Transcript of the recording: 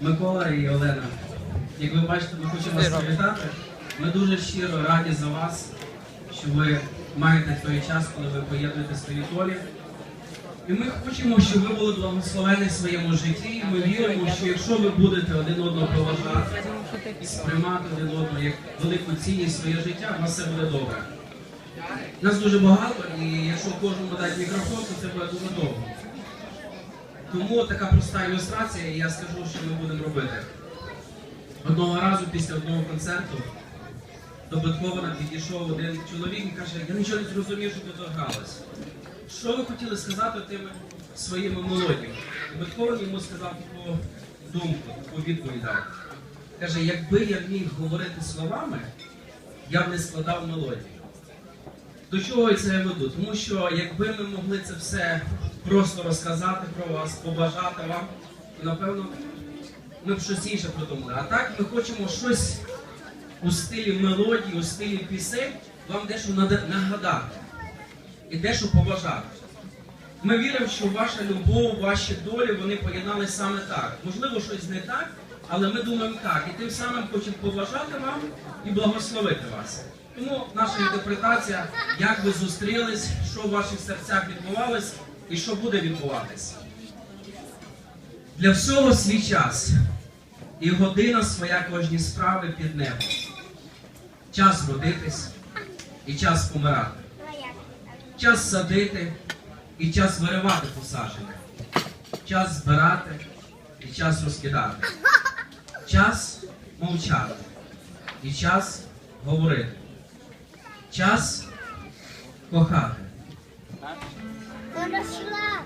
Микола і Олена. Як ви бачите, ми хочемо вас привітати. Ми дуже щиро раді за вас, що ви маєте той час, коли ви поєднуєте свої долі. І ми хочемо, щоб ви були благословені в своєму житті. І ми віримо, що якщо ви будете один одного поважати і сприймати один одного як велику цінність своє життя, у вас все буде добре. Нас дуже багато, і якщо кожному дати мікрофон, то це буде дуже довго. Тому така проста ілюстрація, і я скажу, що ми будемо робити. Одного разу після одного концерту до Бетховена підійшов один чоловік і каже, я нічого не зрозумів, що тут гралось. Що ви хотіли сказати тими своїми мелодіями? Бетховен йому сказав таку думку, таку відповідь. Каже, якби я міг говорити словами, я б не складав мелодію. До чого я це веду? Тому що якби ми могли це все просто розказати про вас, побажати вам, напевно ми б щось інше придумали. А так ми хочемо щось у стилі мелодії, у стилі пісень вам дещо нагадати і дещо побажати. Ми віримо, що ваша любов, ваші долі вони поєднали саме так. Можливо, щось не так, але ми думаємо так. І тим самим хочемо побажати вам і благословити вас. Тому наша інтерпретація, як ви зустрілись, що в ваших серцях відбувалось і що буде відбуватись. Для всього свій час і година своя кожній справи під небом. Час родитись і час помирати. Час садити і час виривати посадження. Час збирати і час розкидати. Час мовчати і час говорити. Час кохати. Konuşular.